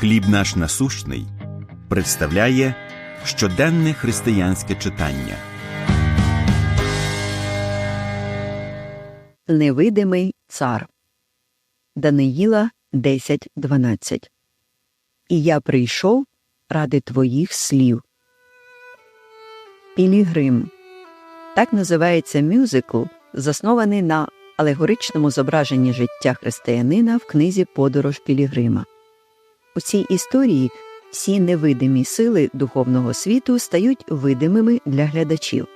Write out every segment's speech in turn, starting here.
Хліб наш насущний представляє щоденне християнське читання. Невидимий цар. Даниїла 10.12. І я прийшов ради твоїх слів. Пілігрим. Так називається мюзикл, заснований на алегоричному зображенні життя християнина в книзі Подорож Пілігрима. У цій історії всі невидимі сили духовного світу стають видимими для глядачів.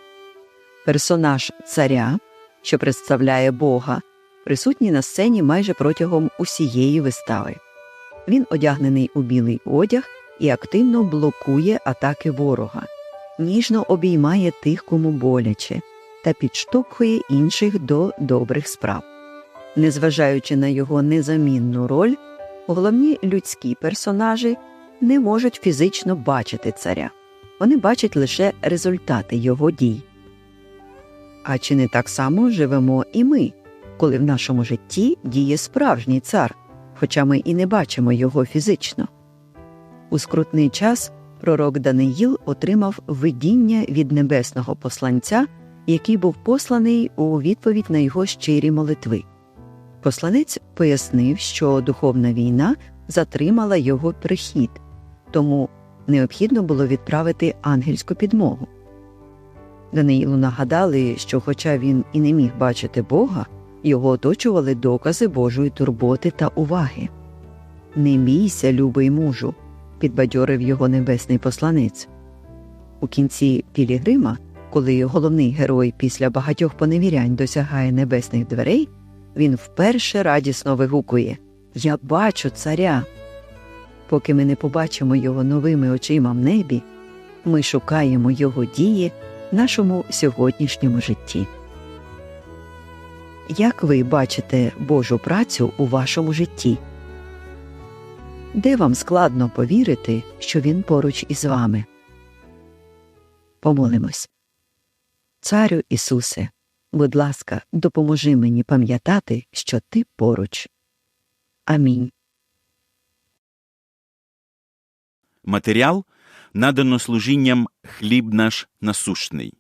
Персонаж царя, що представляє Бога, присутній на сцені майже протягом усієї вистави. Він одягнений у білий одяг і активно блокує атаки ворога, ніжно обіймає тих, кому боляче, та підштовхує інших до добрих справ. Незважаючи на його незамінну роль, головні людські персонажі не можуть фізично бачити царя, вони бачать лише результати його дій. А чи не так само живемо і ми, коли в нашому житті діє справжній цар, хоча ми і не бачимо його фізично? У скрутний час пророк Даниїл отримав видіння від небесного посланця, який був посланий у відповідь на його щирі молитви. Посланець пояснив, що духовна війна затримала його прихід, тому необхідно було відправити ангельську підмогу. Даниїлу нагадали, що, хоча він і не міг бачити Бога, його оточували докази Божої турботи та уваги. Не бійся, любий мужу, підбадьорив його небесний посланець. У кінці Пілігрима, коли головний герой після багатьох поневірянь досягає небесних дверей, він вперше радісно вигукує Я бачу царя. Поки ми не побачимо його новими очима в небі, ми шукаємо його дії в нашому сьогоднішньому житті. Як ви бачите Божу працю у вашому житті? Де вам складно повірити, що він поруч із вами? Помолимось. Царю Ісусе, будь ласка, допоможи мені пам'ятати, що ти поруч. Амінь. Матеріал надано служінням хліб наш насущний.